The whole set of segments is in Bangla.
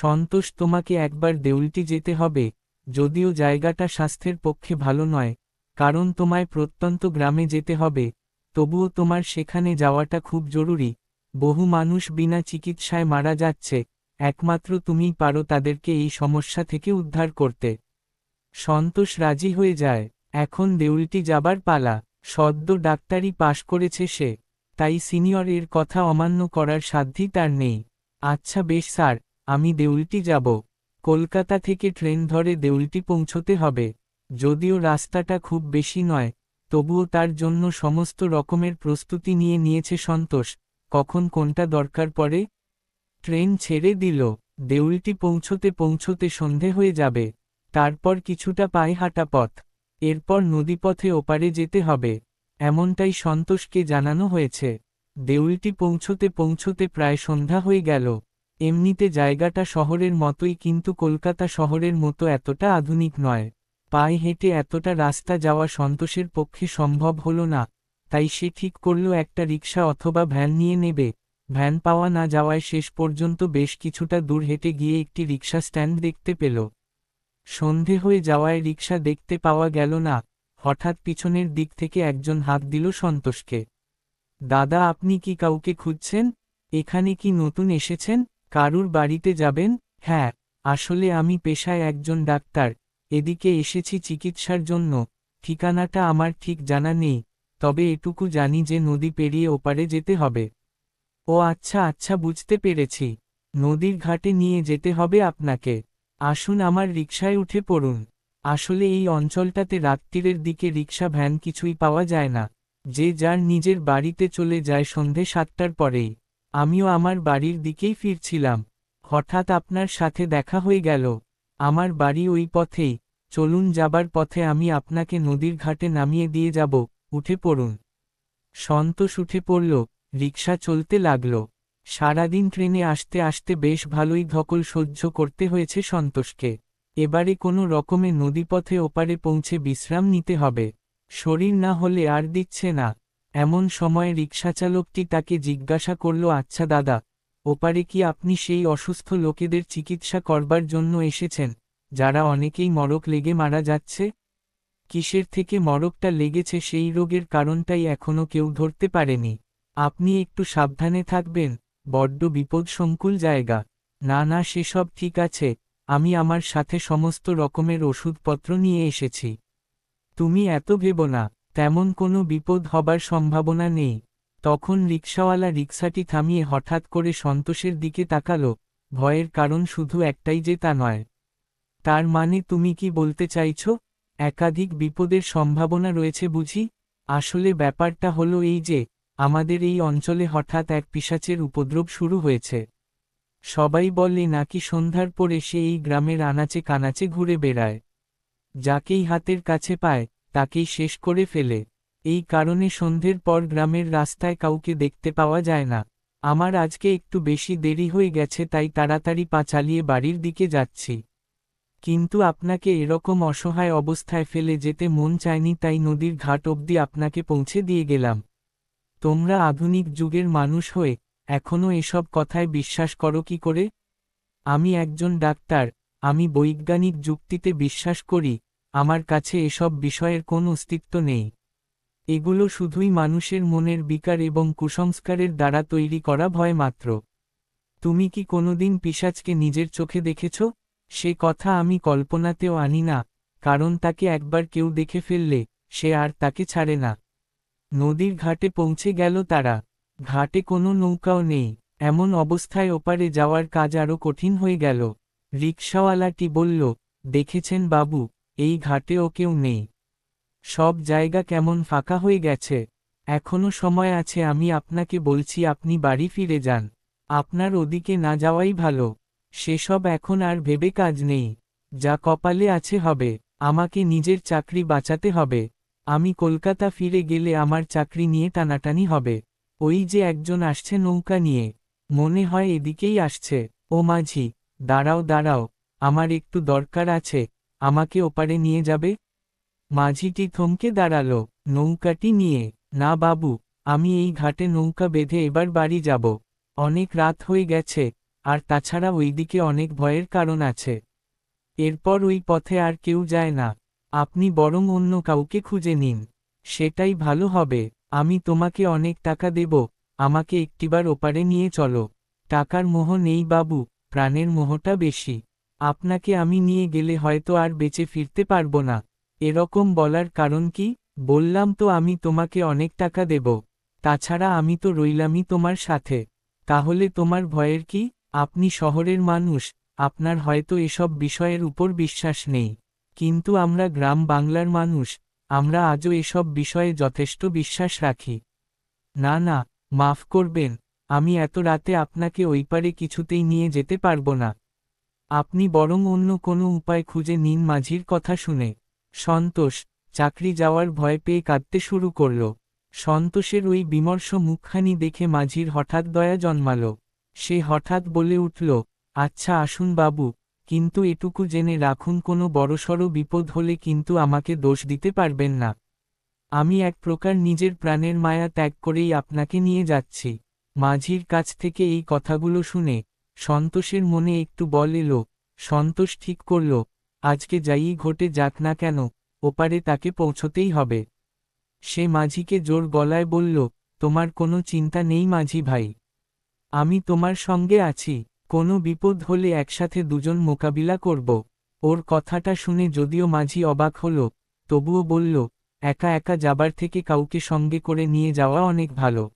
সন্তোষ, তোমাকে একবার দেউলটি যেতে হবে, যদিও জায়গাটা স্বাস্থ্যের পক্ষে ভালো নয়, কারণ তোমায় প্রত্যন্ত গ্রামে যেতে হবে, তবুও তোমার সেখানে যাওয়াটা খুব জরুরি। বহু মানুষ বিনা চিকিৎসায় মারা যাচ্ছে, একমাত্র তুমিই পারো তাদেরকে এই সমস্যা থেকে উদ্ধার করতে। সন্তোষ রাজি হয়ে যায়, এখন দেউলটি যাবার পালা, সদ্য ডাক্তারি পাশ করেছে সে, তাই সিনিয়র এর কথা অমান্য করার সাধ্যই তার নেই। আচ্ছা বেশ স্যার আমি দেউলটি যাব। কলকাতা থেকে ট্রেন ধরে দেউলটি পৌঁছতে হবে। যদিও রাস্তাটা খুব বেশি নয়, তবুও তার জন্য সমস্ত রকমের প্রস্তুতি নিয়ে নিয়েছে সন্তোষ। কখন কোনটা দরকার পড়ে? ট্রেন ছেড়ে দিল। দেউলটি পৌঁছতে পৌঁছতে সন্ধে হয়ে যাবে। তারপর কিছুটা পায়ে হাঁটা পথ। এরপর নদীপথে ওপারে যেতে হবে। এমনটাই সন্তোষকে জানানো হয়েছে। দেউলটি পৌঁছতে পৌঁছতে প্রায় সন্ধ্যা হয়ে গেল। এমনিতে জায়গাটা শহরের মতোই কিন্তু কলকাতা শহরের মতো এতটা আধুনিক নয়। পায়ে হেঁটে এতটা রাস্তা যাওয়া সন্তোষের পক্ষে সম্ভব হল না, তাই সে ঠিক করল একটা রিক্সা অথবা ভ্যান নিয়ে নেবে। ভ্যান পাওয়া না যাওয়ায় শেষ পর্যন্ত বেশ কিছুটা দূর হেঁটে গিয়ে একটি রিক্সা স্ট্যান্ড দেখতে পেল। সন্ধে হয়ে যাওয়ায় রিক্সা দেখতে পাওয়া গেল না, হঠাৎ পিছনের দিক থেকে একজন হাত দিল সন্তোষকে। দাদা, আপনি কি কাউকে খুঁজছেন? এখানে কি নতুন এসেছেন? কারুর বাড়িতে যাবেন? হ্যাঁ আসলে আমি পেশায় একজন ডাক্তার, এদিকে এসেছি চিকিৎসার জন্য, ঠিকানাটা আমার ঠিক জানা নেই, তবে এটুকু জানি যে নদী পেরিয়ে ওপারে যেতে হবে। ও আচ্ছা আচ্ছা বুঝতে পেরেছি, নদীর ঘাটে নিয়ে যেতে হবে আপনাকে, আসুন আমার রিকশায় উঠে পড়ুন, আসলে এই অঞ্চলটাতে রাত্রিরের দিকে রিক্সা ভ্যান কিছুই পাওয়া যায় না, যে যার নিজের বাড়িতে চলে যায় সন্ধে সাতটার পরেই। আমিও আমার বাড়ির দিকেই ফিরছিলাম। হঠাৎ আপনার সাথে দেখা হয়ে গেল। আমার বাড়ি ওই পথেই। চলুন যাবার পথে আমি আপনাকে নদীর ঘাটে নামিয়ে দিয়ে যাব। উঠে পড়ুন। সন্তোষ উঠে পড়ল। রিক্সা চলতে লাগল। সারাদিন ট্রেনে আসতে আসতে বেশ ভালোই ধকল সহ্য করতে হয়েছে সন্তোষকে। এবারে কোনো রকমে নদীপথে ওপারে পৌঁছে বিশ্রাম নিতে হবে। শরীর না হলে আর দিচ্ছে না। এমন সময় রিক্সাচালকটি তাকে জিজ্ঞাসা করল আচ্ছা দাদা, ওপারে কি আপনি সেই অসুস্থ লোকেদের চিকিৎসা করবার জন্য এসেছেন, যারা অনেকেই মরক লেগে মারা যাচ্ছে? কিসের থেকে মরকটা লেগেছে সেই রোগের কারণটাই এখনও কেউ ধরতে পারেনি। আপনি একটু সাবধানে থাকবেন, বড্ড বিপদসংকুল জায়গা। না না, সেসব ঠিক আছে, আমি আমার সাথে সমস্ত রকমের ওষুধপত্র নিয়ে এসেছি। তুমি এত ভেবো না তেমন কোনো বিপদ হবার সম্ভাবনা নেই। তখন রিক্সাওয়ালা রিক্সাটি থামিয়ে হঠাৎ করে সন্তোষের দিকে তাকাল, ভয়ের কারণ শুধু একটাই যে তা নয়। তার মানে তুমি কি বলতে চাইছ? একাধিক বিপদের সম্ভাবনা রয়েছে বুঝি? আসলে ব্যাপারটা হলো এই যে, আমাদের এই অঞ্চলে হঠাৎ এক পিসাচের উপদ্রব শুরু হয়েছে। সবাই বলে নাকি সন্ধ্যার পরে সে এই গ্রামের আনাচে কানাচে ঘুরে বেড়ায়। যাকেই হাতের কাছে পায় তাকেই শেষ করে ফেলে। এই কারণে সন্ধ্যের পর গ্রামের রাস্তায় কাউকে দেখতে পাওয়া যায় না। আমার আজকে একটু বেশি দেরি হয়ে গেছে তাই তাড়াতাড়ি পা চালিয়ে বাড়ির দিকে যাচ্ছি। কিন্তু আপনাকে এরকম অসহায় অবস্থায় ফেলে যেতে মন চায়নি তাই নদীর ঘাট অবধি আপনাকে পৌঁছে দিয়ে গেলাম। তোমরা আধুনিক যুগের মানুষ হয়ে এখনও এসব কথায় বিশ্বাস করো কি করে? আমি একজন ডাক্তার, আমি বৈজ্ঞানিক যুক্তিতে বিশ্বাস করি। আমার কাছে এসব বিষয়ের কোনো অস্তিত্ব নেই। এগুলো শুধুই মানুষের মনের বিকার এবং কুসংস্কারের দ্বারা তৈরি করা ভয় মাত্র। তুমি কি কোনোদিন পিসাজকে নিজের চোখে দেখেছ? সে কথা আমি কল্পনাতেও আনি না, কারণ তাকে একবার কেউ দেখে ফেললে সে আর তাকে ছাড়ে না। নদীর ঘাটে পৌঁছে গেল তারা। ঘাটে কোনো নৌকাও নেই, এমন অবস্থায় ওপারে যাওয়ার কাজ আরও কঠিন হয়ে গেল। রিক্সাওয়ালাটি বলল, দেখেছেন বাবু এই ঘাটেও কেউ নেই। সব জায়গা কেমন ফাঁকা হয়ে গেছে। এখনও সময় আছে, আমি আপনাকে বলছি আপনি বাড়ি ফিরে যান। আপনার ওদিকে না যাওয়াই ভালো। সেসব এখন আর ভেবে কাজ নেই। যা কপালে আছে হবে। আমাকে নিজের চাকরি বাঁচাতে হবে। আমি কলকাতা ফিরে গেলে আমার চাকরি নিয়ে টানাটানি হবে। ওই যে একজন আসছে নৌকা নিয়ে। মনে হয় এদিকেই আসছে। ও মাঝি, দাঁড়াও দাঁড়াও। আমার একটু দরকার আছে। আমাকে ওপারে নিয়ে যাবে? মাঝিটি থমকে দাঁড়াল, নৌকাটি নিয়ে, না বাবু, আমি এই ঘাটে নৌকা বেঁধে এবার বাড়ি যাব। অনেক রাত হয়ে গেছে, আর তাছাড়া ওইদিকে অনেক ভয়ের কারণ আছে। এরপর ওই পথে আর কেউ যায় না। আপনি বরং অন্য কাউকে খুঁজে নিন। সেটাই ভালো হবে। আমি তোমাকে অনেক টাকা দেব। আমাকে একটিবার ওপারে নিয়ে চলো। টাকার মোহ নেই বাবু, প্রাণের মোহটা বেশি। আপনাকে আমি নিয়ে গেলে হয়তো আর বেঁচে ফিরতে পারব না। এরকম বলার কারণ কি? বললাম তো আমি তোমাকে অনেক টাকা দেব। তাছাড়া আমি তো রইলামই তোমার সাথে। তাহলে তোমার ভয়ের কি? আপনি শহরের মানুষ, আপনার হয়তো এসব বিষয়ের উপর বিশ্বাস নেই। কিন্তু আমরা গ্রাম বাংলার মানুষ, আমরা আজও এসব বিষয়ে যথেষ্ট বিশ্বাস রাখি। না না, মাফ করবেন, আমি এত রাতে আপনাকে ওই পারে কিছুতেই নিয়ে যেতে পারব না। আপনি বরং অন্য কোনো উপায় খুঁজে নিন। মাঝির কথা শুনে সন্তোষ চাকরি যাওয়ার ভয় পেয়ে কাঁদতে শুরু করল। সন্তোষের ওই বিমর্ষ মুখখানি দেখে মাঝির হঠাৎ দয়া জন্মাল। সে হঠাৎ বলে উঠল আচ্ছা আসুন বাবু, কিন্তু এটুকু জেনে রাখুন, কোনো বড়সড় বিপদ হলে কিন্তু আমাকে দোষ দিতে পারবেন না। আমি এক প্রকার নিজের প্রাণের মায়া ত্যাগ করেই আপনাকে নিয়ে যাচ্ছি। মাঝির কাছ থেকে এই কথাগুলো শুনে সন্তোষের মনে একটু বল এলো, সন্তোষ ঠিক করল, আজকে যাই ঘটে যাক না কেন, ওপারে তাকে পৌঁছতেই হবে। সে মাঝিকে জোর গলায় বলল, তোমার কোনো চিন্তা নেই মাঝি ভাই। আমি তোমার সঙ্গে আছি, কোনো বিপদ হলে একসাথে দুজন মোকাবিলা করব। ওর কথাটা শুনে যদিও মাঝি অবাক হল, তবুও বলল, একা একা যাবার থেকে কাউকে সঙ্গে করে নিয়ে যাওয়া অনেক ভালো।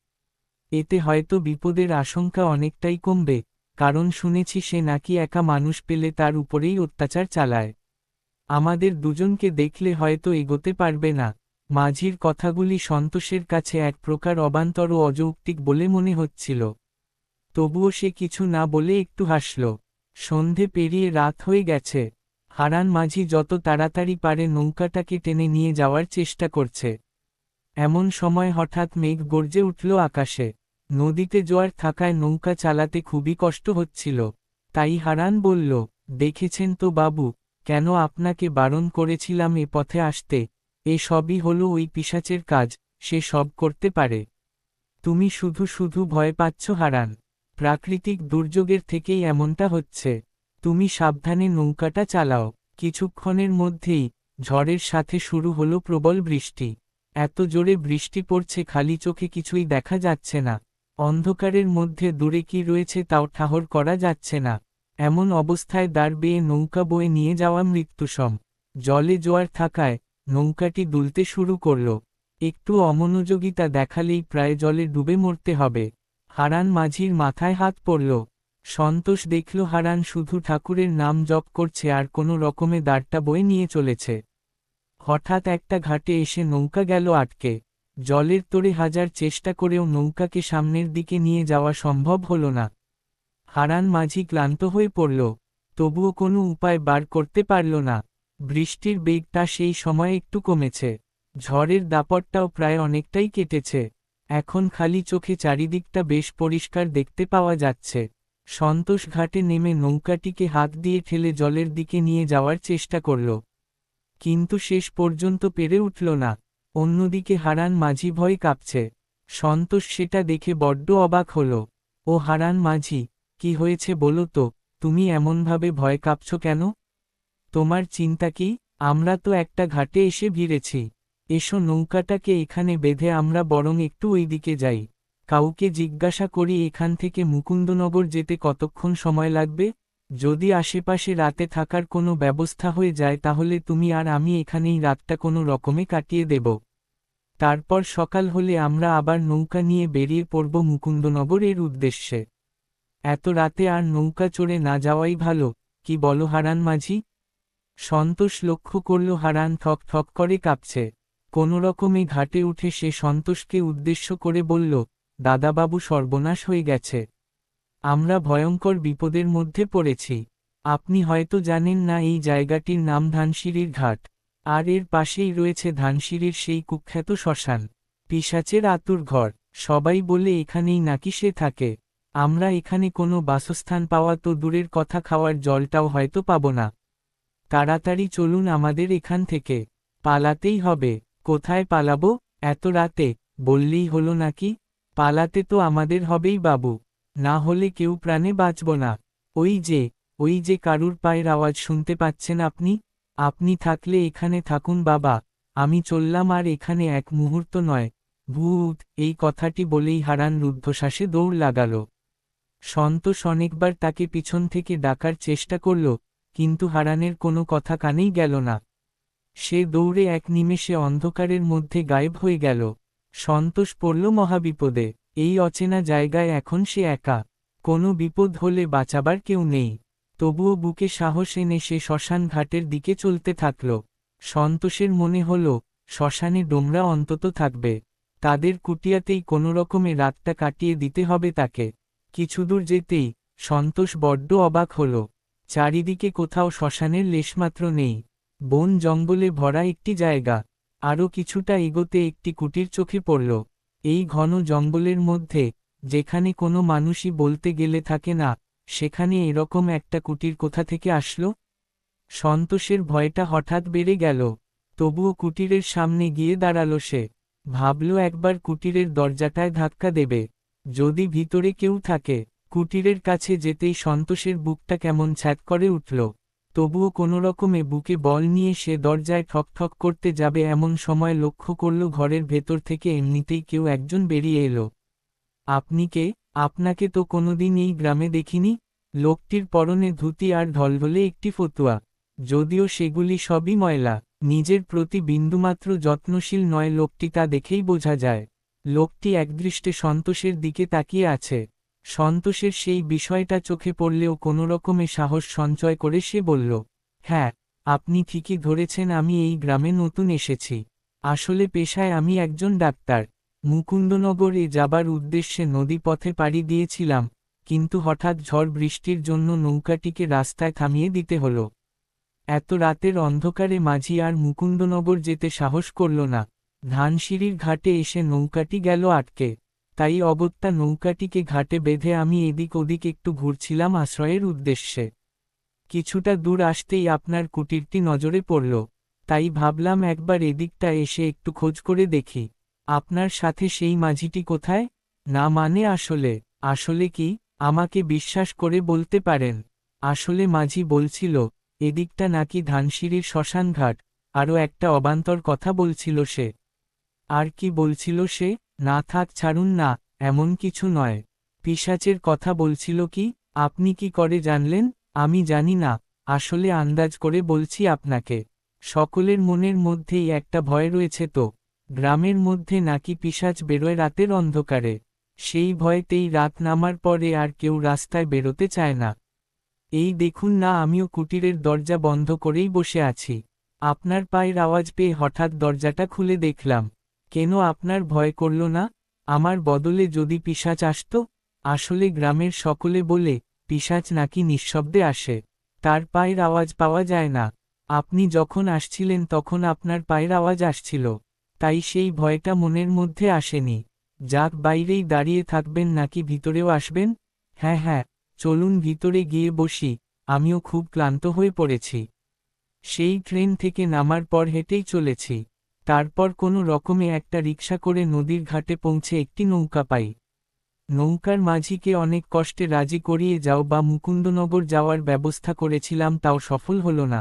এতে হয়তো বিপদের আশঙ্কা অনেকটাই কমবে। কারণ শুনেছি সে নাকি একা মানুষ পেলে তার উপরেই অত্যাচার চালায়। আমাদের দুজনকে দেখলে হয়তো এগোতে পারবে না। মাঝির কথাগুলি সন্তোষের কাছে এক প্রকার অবান্তর ও অযৌক্তিক বলে মনে হচ্ছিল। তবুও সে কিছু না বলে একটু হাসল। সন্ধে পেরিয়ে রাত হয়ে গেছে। হারান মাঝি যত তাড়াতাড়ি পারে নৌকাটাকে টেনে নিয়ে যাওয়ার চেষ্টা করছে। এমন সময় হঠাৎ মেঘ গর্জে উঠল আকাশে। নদীতে জোয়ার থাকায় নৌকা চালাতে খুবই কষ্ট হচ্ছিল। তাই হারান বলল, দেখেছেন তো বাবু, কেন আপনাকে বারণ করেছিলাম এ পথে আসতে? এ সবই হলো ওই পিসাচের কাজ, সে সব করতে পারে। তুমি শুধু শুধু ভয় পাচ্ছ হারান। প্রাকৃতিক দুর্যোগের থেকেই এমনটা হচ্ছে। তুমি সাবধানে নৌকাটা চালাও। কিছুক্ষণের মধ্যেই ঝড়ের সাথে শুরু হলো প্রবল বৃষ্টি। এত জোরে বৃষ্টি পড়ছে, খালি চোখে কিছুই দেখা যাচ্ছে না। অন্ধকারের মধ্যে দূরে কি রয়েছে তাও ঠাহর করা যাচ্ছে না। এমন অবস্থায় দাঁড় বেয়ে নৌকা বয়ে নিয়ে যাওয়া মৃত্যুসম জলে জোয়ার থাকায় নৌকাটি দুলতে শুরু করল। একটু অমনোযোগিতা দেখালেই প্রায় জলে ডুবে মরতে হবে। হারান মাঝির মাথায় হাত পড়ল। সন্তোষ দেখল হারান শুধু ঠাকুরের নাম জপ করছে আর কোনো রকমে দাঁড়টা বয়ে নিয়ে চলেছে। হঠাৎ একটা ঘাটে এসে নৌকা গেল আটকে। জলের তোরে হাজার চেষ্টা করেও নৌকাকে সামনের দিকে নিয়ে যাওয়া সম্ভব হল না। হারান মাঝি ক্লান্ত হয়ে পড়ল, তবুও কোনো উপায় বার করতে পারল না। বৃষ্টির বেগটা সেই সময় একটু কমেছে। ঝড়ের দাপটটাও প্রায় অনেকটাই কেটেছে। এখন খালি চোখে চারিদিকটা বেশ পরিষ্কার দেখতে পাওয়া যাচ্ছে। সন্তোষ ঘাটে নেমে নৌকাটিকে হাত দিয়ে ঠেলে জলের দিকে নিয়ে যাওয়ার চেষ্টা করল। কিন্তু শেষ পর্যন্ত পেরে উঠল না। অন্যদিকে হারান মাঝি ভয় কাঁপছে। সন্তোষ সেটা দেখে বড্ড অবাক হল। ও হারান মাঝি, কি হয়েছে বলো তো, তুমি এমনভাবে ভয় কাঁপছ কেন? তোমার চিন্তা কি? আমরা তো একটা ঘাটে এসে ভিড়েছি। এসো নৌকাটাকে এখানে বেঁধে আমরা বরং একটু ওইদিকে যাই। কাউকে জিজ্ঞাসা করি এখান থেকে মুকুন্দনগর যেতে কতক্ষণ সময় লাগবে? যদি আশেপাশে রাতে থাকার কোনো ব্যবস্থা হয়ে যায় তাহলে তুমি আর আমি এখানেই রাতটা কোনো রকমে কাটিয়ে দেব। তারপর সকাল হলে আমরা আবার নৌকা নিয়ে বেরিয়ে পড়ব মুকুন্দনগর এর উদ্দেশ্যে। এত রাতে আর নৌকা চড়ে না যাওয়াই ভালো, কি বলো হারান মাঝি? সন্তোষ লক্ষ্য করল হারান ঠক ঠক করে কাঁপছে। কোনোরকমে ঘাটে উঠে সে সন্তোষকে উদ্দেশ্য করে বলল, দাদাবাবু সর্বনাশ হয়ে গেছে। আমরা ভয়ঙ্কর বিপদের মধ্যে পড়েছি। আপনি হয়তো জানেন না এই জায়গাটির নাম ধানসিঁড়ির ঘাট। আর এর পাশেই রয়েছে ধানসিঁড়ির সেই কুখ্যাত শ্মশান। পিসাচের আতুর ঘর। সবাই বলে এখানেই নাকি সে থাকে। আমরা এখানে কোনো বাসস্থান পাওয়া তো দূরের কথা খাওয়ার জলটাও হয়তো পাব না। তাড়াতাড়ি চলুন আমাদের এখান থেকে। পালাতেই হবে। কোথায় পালাবো? এত রাতে। বললেই হলো নাকি? পালাতে তো আমাদের হবেই বাবু। না হলে কেউ প্রাণে বাঁচব না। ওই যে ওই যে কারুর পায়ের আওয়াজ শুনতে পাচ্ছেন আপনি? আপনি থাকলে এখানে থাকুন বাবা। আমি চললাম আর এখানে এক মুহূর্ত নয়। ভূত, এই কথাটি বলেই হারান রুদ্ধশ্বাসে দৌড় লাগাল। সন্তোষ অনেকবার তাকে পিছন থেকে ডাকার চেষ্টা করল, কিন্তু হারানের কোনো কথা কানেই গেল না। সে দৌড়ে এক নিমেষে অন্ধকারের মধ্যে গায়েব হয়ে গেল। সন্তোষ পড়ল মহাবিপদে। এই অচেনা জায়গায় এখন সে একা। কোনো বিপদ হলে বাঁচাবার কেউ নেই। তবুও বুকে সাহস এনে সে শ্মশান ঘাটের দিকে চলতে থাকল। সন্তোষের মনে হল, শ্মশানে ডোমরা অন্তত থাকবে। তাদের কুটিয়াতেই কোনো রকমে রাতটা কাটিয়ে দিতে হবে তাকে। কিছুদূর যেতেই সন্তোষ বড্ড অবাক হল। চারিদিকে কোথাও শ্মশানের লেশমাত্র নেই। বন জঙ্গলে ভরা একটি জায়গা। আরও কিছুটা এগোতে একটি কুটির চোখে পড়ল। এই ঘন জঙ্গলের মধ্যে, যেখানে কোনো মানুষই বলতে গেলে থাকে না, সেখানে এরকম একটা কুটির কোথা থেকে আসলো? সন্তোষের ভয়টা হঠাৎ বেড়ে গেল, তবুও কুটিরের সামনে গিয়ে দাঁড়াল সে, ভাবল একবার কুটিরের দরজাটায় ধাক্কা দেবে, যদি ভিতরে কেউ থাকে, কুটিরের কাছে যেতেই সন্তোষের বুকটা কেমন ছ্যাত করে উঠল। তবুও কোনো রকমে বুকে বল নিয়ে সে দরজায় ঠক ঠক করতে যাবে এমন সময় লক্ষ্য করল ঘরের ভেতর থেকে এমনিতেই কেউ একজন বেরিয়ে এলো। আপনি কে? আপনাকে তো কোনোদিন এই গ্রামে দেখিনি? লোকটির পরনে ধুতি আর ঢলঢলে একটি ফতুয়া। যদিও সেগুলি সবই ময়লা, নিজের প্রতি বিন্দুমাত্র যত্নশীল নয়, লোকটি তা দেখেই বোঝা যায়। লোকটি একদৃষ্টে সন্তোষের দিকে তাকিয়ে আছে। সন্তোষের সেই বিষয়টা চোখে পড়লেও কোনোরকমে সাহস সঞ্চয় করে সে বলল হ্যাঁ আপনি ঠিকই ধরেছেন আমি এই গ্রামে নতুন এসেছি। আসলে পেশায় আমি একজন ডাক্তার। মুকুন্দনগরে যাবার উদ্দেশ্যে নদীপথে পাড়ি দিয়েছিলাম, কিন্তু হঠাৎ ঝড় বৃষ্টির জন্য নৌকাটিকে রাস্তায় থামিয়ে দিতে হল। এত রাতের অন্ধকারে মাঝি আর মুকুন্দনগর যেতে সাহস করল না। ধানসিঁড়ির ঘাটে এসে নৌকাটি গেল আটকে। তাই অগত্যা নৌকাটিকে ঘাটে বেঁধে আমি এদিক ওদিক একটু ঘুরছিলাম আশ্রয়ের উদ্দেশ্যে। কিছুটা দূর আসতেই আপনার কুটিরটি নজরে পড়ল। তাই ভাবলাম একবার এদিকটা এসে একটু খোঁজ করে দেখি। আপনার সাথে সেই মাঝিটি কোথায়? না মানে আসলে আসলে কি? আমাকে বিশ্বাস করে বলতে পারেন। আসলে মাঝি বলছিল, এদিকটা নাকি ধানসিঁড়ির শ্মশানঘাট। আরও একটা অবান্তর কথা বলছিল সে। আর কি বলছিল সে? না থাক ছাড়ুন না, এমন কিছু নয়। পিসাচের কথা বলছিল কি, আপনি কি করে জানলেন? আমি জানি না, আসলে আন্দাজ করে বলছি আপনাকে। সকলের মনের মধ্যেই একটা ভয় রয়েছে তো। গ্রামের মধ্যে নাকি পিসাচ বেরোয় রাতের অন্ধকারে। সেই ভয়তেই রাত নামার পরে আর কেউ রাস্তায় বেরোতে চায় না। এই দেখুন না, আমিও কুটিরের দরজা বন্ধ করেই বসে আছি। আপনার পায়ের আওয়াজ পেয়ে হঠাৎ দরজাটা খুলে দেখলাম। কেন আপনার ভয় করল না? আমার বদলে যদি পিসাচ আসত, আসলে গ্রামের সকলে বলে পিসাচ নাকি নিঃশব্দে আসে। তার পায়ের আওয়াজ পাওয়া যায় না। আপনি যখন আসছিলেন তখন আপনার পায়ের আওয়াজ আসছিল। তাই সেই ভয়টা মনের মধ্যে আসেনি। যাক, বাইরেই দাঁড়িয়ে থাকবেন নাকি ভিতরেও আসবেন? হ্যাঁ হ্যাঁ চলুন ভিতরে গিয়ে বসি। আমিও খুব ক্লান্ত হয়ে পড়েছি। সেই ট্রেন থেকে নামার পর হেঁটেই চলেছি। তারপর কোনো রকমে একটা রিক্সা করে নদীর ঘাটে পৌঁছে একটি নৌকা পাই। নৌকার মাঝিকে অনেক কষ্টে রাজি করিয়ে যাও বা মুকুন্দনগর যাওয়ার ব্যবস্থা করেছিলাম তাও সফল হল না।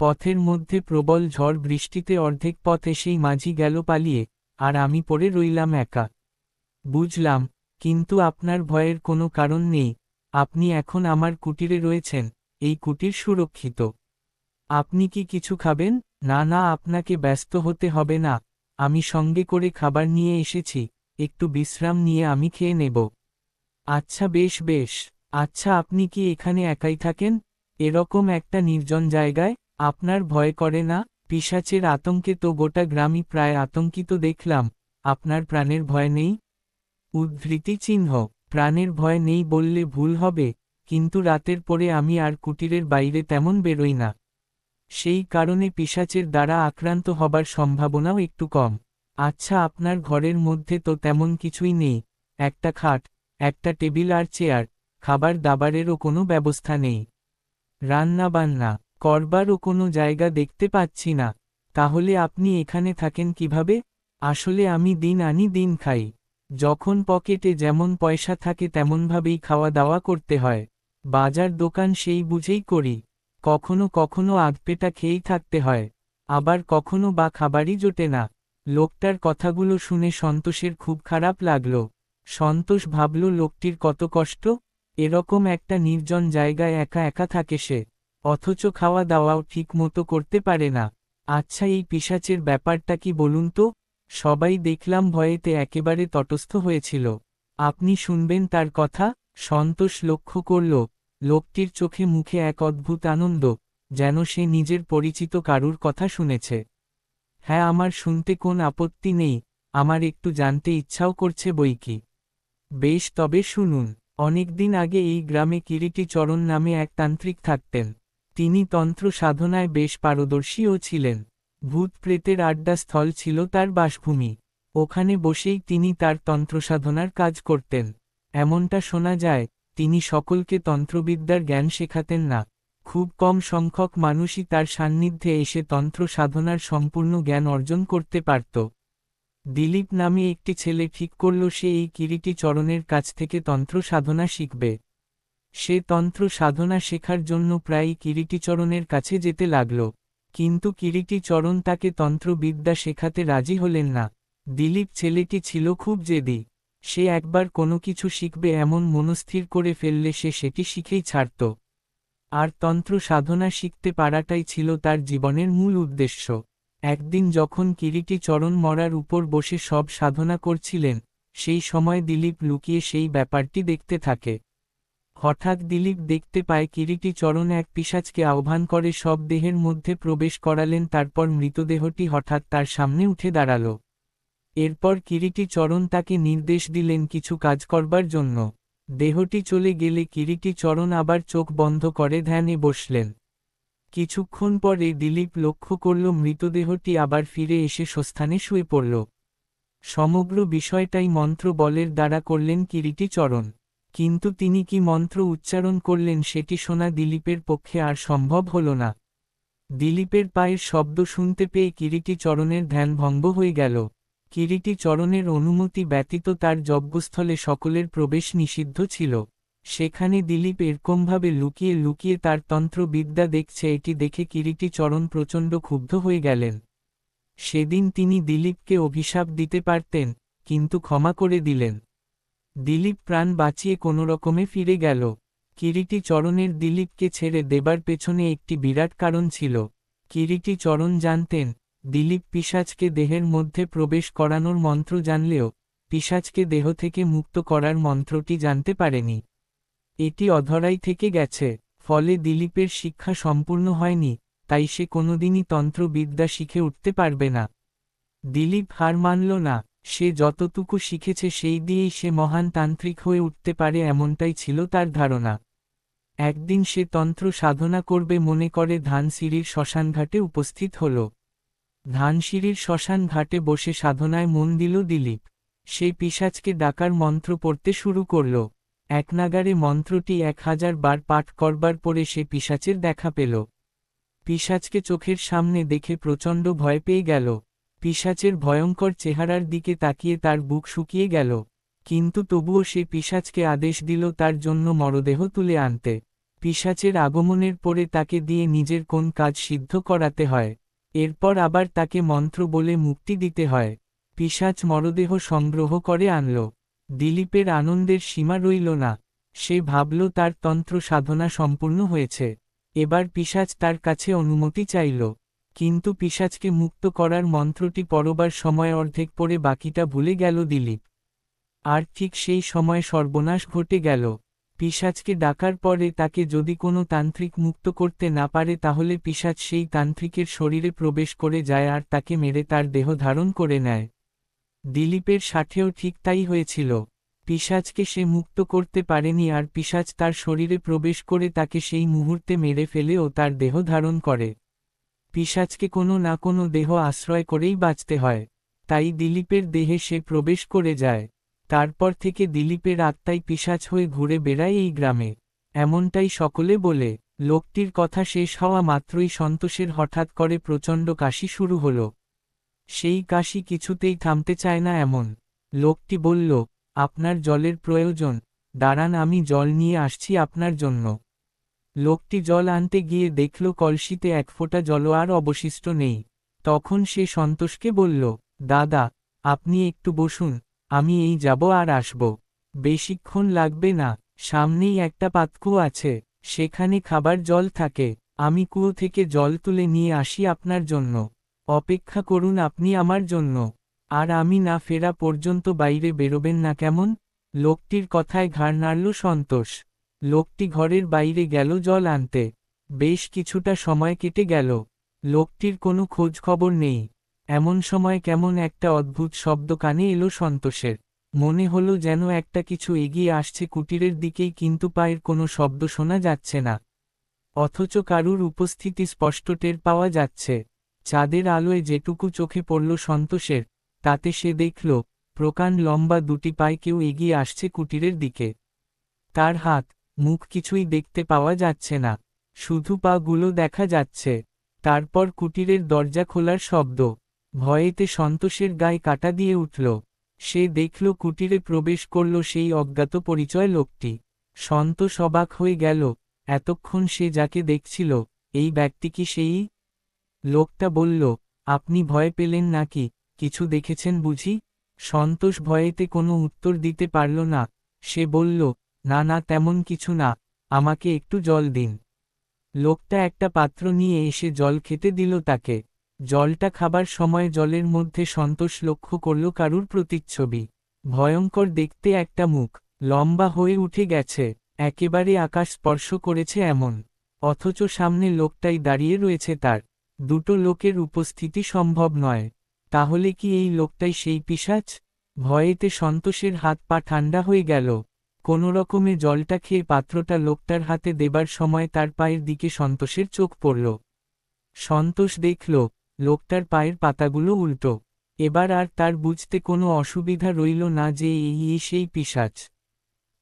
পথের মধ্যে প্রবল ঝড় বৃষ্টিতে অর্ধেক পথ এসেই মাঝি গেল পালিয়ে, আর আমি পড়ে রইলাম একা। বুঝলাম, কিন্তু আপনার ভয়ের কোনো কারণ নেই, আপনি এখন আমার কুটিরে রয়েছেন, এই কুটির সুরক্ষিত। আপনি কি কিছু খাবেন? না না, আপনাকে ব্যস্ত হতে হবে না। আমি সঙ্গে করে খাবার নিয়ে এসেছি, একটু বিশ্রাম নিয়ে আমি খেয়ে নেব। আচ্ছা বেশ বেশ। আচ্ছা আপনি কি এখানে একাই থাকেন? এরকম একটা নির্জন জায়গায়, আপনার ভয় করে না? পিসাচের আতঙ্কে তো গোটা গ্রামই প্রায় আতঙ্কিত দেখলাম। আপনার প্রাণের ভয় নেই? উদ্ধৃতি চিহ্ন। প্রাণের ভয় নেই বললে ভুল হবে, কিন্তু রাতের পরে আমি আর কুটিরের বাইরে তেমন বেরোই না। সেই কারণে পিসাচের দ্বারা আক্রান্ত হবার সম্ভাবনাও একটু কম। আচ্ছা আপনার ঘরের মধ্যে তো তেমন কিছুই নেই। একটা খাট, একটা টেবিল আর চেয়ার, খাবার দাবারেরও কোনো ব্যবস্থা নেই। রান্না বান্না করবারও কোনো জায়গা দেখতে পাচ্ছি না। তাহলে আপনি এখানে থাকেন কীভাবে? আসলে আমি দিন আনি দিন খাই। যখন পকেটে যেমন পয়সা থাকে তেমনভাবেই খাওয়া দাওয়া করতে হয়। বাজার দোকান সেই বুঝেই করি। কখনো কখনো আগপেটা খেয়েই থাকতে হয়। আবার কখনো বা খাবারই জোটে না। লোকটার কথাগুলো শুনে সন্তোষের খুব খারাপ লাগল। সন্তোষ ভাবল, লোকটির কত কষ্ট? এরকম একটা নির্জন জায়গায় একা একা থাকে সে। অথচ খাওয়া দাওয়াও ঠিক মতো করতে পারে না। আচ্ছা এই পিসাচের ব্যাপারটা কি বলুন তো? সবাই দেখলাম ভয়েতে একেবারে তটস্থ হয়েছিল। আপনি শুনবেন তার কথা? সন্তোষ লক্ষ্য করল লোকটির চোখে মুখে এক অদ্ভুত আনন্দ, যেন সে নিজের পরিচিত কারুর কথা শুনেছে। হ্যাঁ আমার শুনতে কোন আপত্তি নেই, আমার একটু জানতে ইচ্ছাও করছে বই কি? বেশ, তবে শুনুন, অনেকদিন আগে এই গ্রামে কিরিটি চরণ নামে এক তান্ত্রিক থাকতেন। তিনি তন্ত্র সাধনায় বেশ পারদর্শীও ছিলেন। ভূত প্রেতের আড্ডাস্থল ছিল তার বাসভূমি। ওখানে বসেই তিনি তার তন্ত্রসাধনার কাজ করতেন। এমনটা শোনা যায় তিনি সকলকে তন্ত্রবিদ্যার জ্ঞান শেখাতেন না। খুব কম সংখ্যক মানুষই তার সান্নিধ্যে এসে তন্ত্র সাধনার সম্পূর্ণ জ্ঞান অর্জন করতে পারত। দিলীপ নামে একটি ছেলে ঠিক করল সে এই কিরিটি চরণের কাছ থেকে তন্ত্র সাধনা শিখবে। সে তন্ত্র সাধনা শেখার জন্য প্রায়ই কিরিটিচরণের কাছে যেতে লাগল। কিন্তু কিরিটিচরণ তাকে তন্ত্রবিদ্যা শেখাতে রাজি হলেন না। দিলীপ ছেলেটি ছিল খুব জেদি। সে একবার কোনো কিছু শিখবে এমন মনস্থির করে ফেললে সে সেটি শিখেই ছাড়ত। আর তন্ত্র সাধনা শিখতে পারাটাই ছিল তার জীবনের মূল উদ্দেশ্য। একদিন যখন কিরিটি চরণ মরার উপর বসে সব সাধনা করছিলেন, সেই সময় দিলীপ লুকিয়ে সেই ব্যাপারটি দেখতে থাকে। হঠাৎ দিলীপ দেখতে পায় কিরিটি চরণ এক পিসাজকে আহ্বান করে সব দেহের মধ্যে প্রবেশ করালেন, তারপর মৃতদেহটি হঠাৎ তার সামনে উঠে দাঁড়াল। এরপর কিরিটি চরণ তাকে নির্দেশ দিলেন কিছু কাজ করবার জন্য। দেহটি চলে গেলে কিরিটি চরণ আবার চোখ বন্ধ করে ধ্যানে বসলেন। কিছুক্ষণ পরে দিলীপ লক্ষ্য করল মৃতদেহটি আবার ফিরে এসে স্বস্থানে শুয়ে পড়ল। সমগ্র বিষয়টাই মন্ত্র বলের দ্বারা করলেন কিরিটি চরণ। কিন্তু তিনি কি মন্ত্র উচ্চারণ করলেন সেটি শোনা দিলীপের পক্ষে আর সম্ভব হল না। দিলীপের পায়ের শব্দ শুনতে পেয়ে কিরিটি চরণের ধ্যান ভঙ্গ হয়ে গেল। কিরিটি চরণের অনুমতি ব্যতীত তার যজ্ঞস্থলে সকলের প্রবেশ নিষিদ্ধ ছিল। সেখানে দিলীপ এরকমভাবে লুকিয়ে লুকিয়ে তার তন্ত্রবিদ্যা দেখছে, এটি দেখে কিরিটি চরণ প্রচণ্ড ক্ষুব্ধ হয়ে গেলেন। সেদিন তিনি দিলীপকে অভিশাপ দিতে পারতেন, কিন্তু ক্ষমা করে দিলেন। দিলীপ প্রাণ বাঁচিয়ে কোনো রকমে ফিরে গেল। কিরিটি চরণের দিলীপকে ছেড়ে দেবার পেছনে একটি বিরাট কারণ ছিল। কিরিটি চরণ জানতেন দিলীপ পিসাজকে দেহের মধ্যে প্রবেশ করানোর মন্ত্র জানলেও পিসাজকে দেহ থেকে মুক্ত করার মন্ত্রটি জানতে পারেনি। এটি অধরাই থেকে গেছে, ফলে দিলীপের শিক্ষা সম্পূর্ণ হয়নি, তাই সে কোনোদিনই তন্ত্রবিদ্যা শিখে উঠতে পারবে না। দিলীপ হার মানল না, সে যতটুকু শিখেছে সেই দিয়েই সে মহান তান্ত্রিক হয়ে উঠতে পারে এমনটাই ছিল তার ধারণা। একদিন সে তন্ত্র সাধনা করবে মনে করে ধান ধানসিঁড়ির শ্মশানঘাটে উপস্থিত হল। ধানসিঁড়ির শ্মশান ঘাটে বসে সাধনায় মন দিল দিলীপ। সেই পিসাজকে ডাকার মন্ত্র পড়তে শুরু করল। একনাগারে মন্ত্রটি এক হাজার বার পাঠ করবার পরে সে পিসাচের দেখা পেল। পিসাজকে চোখের সামনে দেখে প্রচণ্ড ভয় পেয়ে গেল। পিসাচের ভয়ঙ্কর চেহারার দিকে তাকিয়ে তার বুক শুকিয়ে গেল। কিন্তু তবুও সে পিসাচকে আদেশ দিল তার জন্য মরদেহ তুলে আনতে। পিসাচের আগমনের পরে তাকে দিয়ে নিজের কোন কাজ সিদ্ধ করাতে হয়। এরপর আবার তাকে মন্ত্র বলে মুক্তি দিতে হয়। পিসাচ মরদেহ সংগ্রহ করে আনল। দিলীপের আনন্দের সীমা রইল না। সে ভাবল তার তন্ত্র সাধনা সম্পূর্ণ হয়েছে। এবার পিসাচ তার কাছে অনুমতি চাইল। কিন্তু পিসাজকে মুক্ত করার মন্ত্রটি পরবার সময় অর্ধেক পরে বাকিটা ভুলে গেল দিলীপ। আর ঠিক সেই সময় সর্বনাশ ঘটে গেল। পিসাজকে ডাকার পরে তাকে যদি কোনো তান্ত্রিক মুক্ত করতে না পারে তাহলে পিসাজ সেই তান্ত্রিকের শরীরে প্রবেশ করে যায় আর তাকে মেরে তার দেহ ধারণ করে নেয়। দিলীপের সাথেও ঠিক তাই হয়েছিল। পিসাজকে সে মুক্ত করতে পারেনি আর পিসাজ তার শরীরে প্রবেশ করে তাকে সেই মুহূর্তে মেরে ফেলে ও তার দেহ ধারণ করে। পিসাজকে কোনো না কোনো দেহ আশ্রয় করেই বাঁচতে হয়। তাই দিলীপের দেহে সে প্রবেশ করে যায়। তারপর থেকে দিলীপের আত্মাই পিসাজ হয়ে ঘুরে বেড়ায় এই গ্রামে। এমনটাই সকলে বলে, লোকটির কথা শেষ হওয়া মাত্রই সন্তোষের হঠাৎ করে প্রচণ্ড কাশি শুরু হল। সেই কাশি কিছুতেই থামতে চায় না এমন। লোকটি বলল, আপনার জলের প্রয়োজন, দাঁড়ান আমি জল নিয়ে আসছি আপনার জন্য। লোকটি জল আনতে গিয়ে দেখল কলসিতে এক ফোঁটা জলও আর অবশিষ্ট নেই। তখন সে সন্তোষকে বলল, দাদা, আপনি একটু বসুন। আমি এই যাব আর আসব। বেশিক্ষণ লাগবে না, সামনেই একটা পাতকু আছে, সেখানে খাবার জল থাকে, আমি কুয়ো থেকে জল তুলে নিয়ে আসি আপনার জন্য। অপেক্ষা করুন আপনি আমার জন্য। আর আমি না ফেরা পর্যন্ত বাইরে বেরোবেন না কেমন? লোকটির কথায় ঘাড় নাড়ল সন্তোষ। লোকটি ঘরের বাইরে গেল জল আনতে। বেশ কিছুটা সময় কেটে গেল। লোকটির কোনো খোঁজ খবর নেই। এমন সময় কেমন একটা অদ্ভুত শব্দ কানে এলো সন্তোষের। মনে হলো যেন একটা কিছু এগিয়ে আসছে কুটিরের দিকেই কিন্তু পায়ের কোনো শব্দ শোনা যাচ্ছে না। অথচ কারুর উপস্থিতি স্পষ্ট টের পাওয়া যাচ্ছে। চাঁদের আলোয় যেটুকু চোখে পড়ল সন্তোষের, তাতে সে দেখল, প্রকাণ্ড লম্বা দুটি পায়ে কেউ এগিয়ে আসছে কুটিরের দিকে। তার হাত, মুখ কিছুই দেখতে পাওয়া যাচ্ছে না। শুধু পাগুলো দেখা যাচ্ছে। তারপর কুটিরের দরজা খোলার শব্দ। ভয়েতে সন্তোষের গায়ে কাটা দিয়ে উঠল। সে দেখল কুটিরে প্রবেশ করল সেই অজ্ঞাত পরিচয় লোকটি। সন্তোষ অবাক হয়ে গেল। এতক্ষণ সে যাকে দেখছিল, এই ব্যক্তি কি সেই? লোকটা বলল, আপনি ভয় পেলেন নাকি? কিছু দেখেছেন বুঝি? সন্তোষ ভয়েতে কোনো উত্তর দিতে পারল না। সে বলল, না না, তেমন কিছু না। আমাকে একটু জল দিন। লোকটা একটা পাত্র নিয়ে এসে জল খেতে দিল তাকে। জলটা খাবার সময় জলের মধ্যে সন্তোষ লক্ষ্য করল কারুর প্রতিচ্ছবি। ভয়ঙ্কর দেখতে একটা মুখ, লম্বা হয়ে উঠে গেছে, একেবারে আকাশ স্পর্শ করেছে এমন। অথচ সামনে লোকটাই দাঁড়িয়ে রয়েছে তার। দুটো লোকের উপস্থিতি সম্ভব নয়। তাহলে কি এই লোকটাই সেই পিসাচ ভয়েতে সন্তোষের হাত পা ঠান্ডা হয়ে গেল। কোনো রকমে জলটা খেয়ে পাত্রটা লোকটার হাতে দেবার সময় তার পায়ের দিকে সন্তোষের চোখ পড়ল। সন্তোষ দেখল লোকটার পায়ের পাতাগুলো উল্টো। এবার আর তার বুঝতে কোনো অসুবিধা রইল না যে এই সেই পিসাচ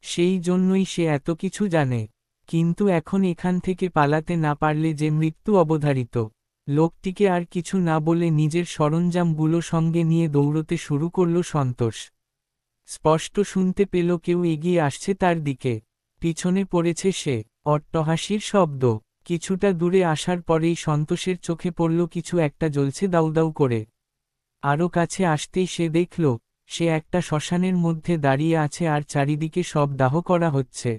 সেই জন্যই সে এত কিছু জানে। কিন্তু এখন এখান থেকে পালাতে না পারলে যে মৃত্যু অবধারিত। লোকটিকে আর কিছু না বলে নিজের সরঞ্জামগুলো সঙ্গে নিয়ে দৌড়তে শুরু করল সন্তোষ। স্পষ্ট শুনতে পেল কেউ এগিয়ে আসছে তার দিকে। পিছনে পড়েছে সে, অট্টহাসির শব্দ। কিছুটা দূরে আসার পরেই সন্তোষের চোখে পড়ল কিছু একটা জ্বলছে দাউদাউ করে। আরও কাছে আসতেই সে দেখল, সে একটা শ্মশানের মধ্যে দাঁড়িয়ে আছে আর চারিদিকে সব দাহ করা হচ্ছে।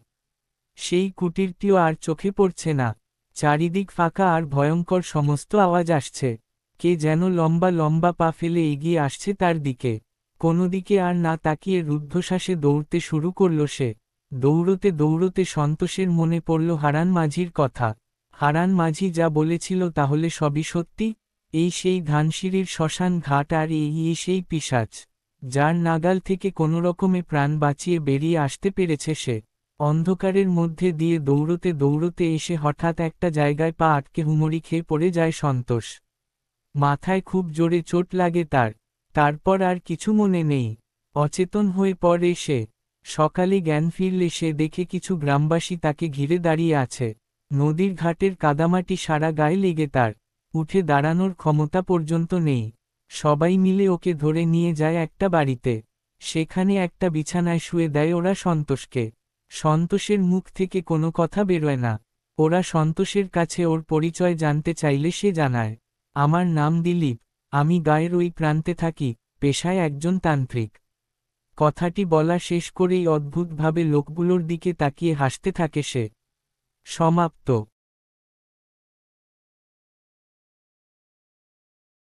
সেই কুটিরটিও আর চোখে পড়ছে না। চারিদিক ফাঁকা আর ভয়ঙ্কর সমস্ত আওয়াজ আসছে। কে যেন লম্বা লম্বা পা ফেলে এগিয়ে আসছে তার দিকে। কোনো দিকে আর না তাকিয়ে রুদ্ধশ্বাসে দৌড়তে শুরু করল সে। দৌড়তে দৌড়তে সন্তোষের মনে পড়ল হারান মাঝির কথা। হারান মাঝি যা বলেছিল তাহলে সবই সত্যি? এই সেই ধানসিঁড়ির শ্মশান ঘাট আর এই সেই পিসাচ যার নাগাল থেকে কোনো রকমে প্রাণ বাঁচিয়ে বেরিয়ে আসতে পেরেছে সে। অন্ধকারের মধ্যে দিয়ে দৌড়তে দৌড়তে এসে হঠাৎ একটা জায়গায় পা আটকে হুমড়ি খেয়ে পড়ে যায় সন্তোষ। মাথায় খুব জোরে চোট লাগে তার, তারপর আর কিছু মনে নেই। অচেতন হয়ে পড়ে সে। সকালে জ্ঞান ফিরলে সে দেখে কিছু গ্রামবাসী তাকে ঘিরে দাঁড়িয়ে আছে। নদীর ঘাটের কাদামাটি সারা গায়ে লেগে তার। উঠে দাঁড়ানোর ক্ষমতা পর্যন্ত নেই। সবাই মিলে ওকে ধরে নিয়ে যায় একটা বাড়িতে। সেখানে একটা বিছানায় শুয়ে দেয় ওরা সন্তোষকে। সন্তোষের মুখ থেকে কোনো কথা বেরোয় না। ওরা সন্তোষের কাছে ওর পরিচয় জানতে চাইলে সে জানায়, আমার নাম দিলীপ। আমি গায়ের ওই প্রান্তে থাকি, পেশায় একজন তান্ত্রিক। কথাটি বলা শেষ করেই অদ্ভুতভাবে লোকগুলোর দিকে তাকিয়ে হাসতে থাকে সে। সমাপ্ত।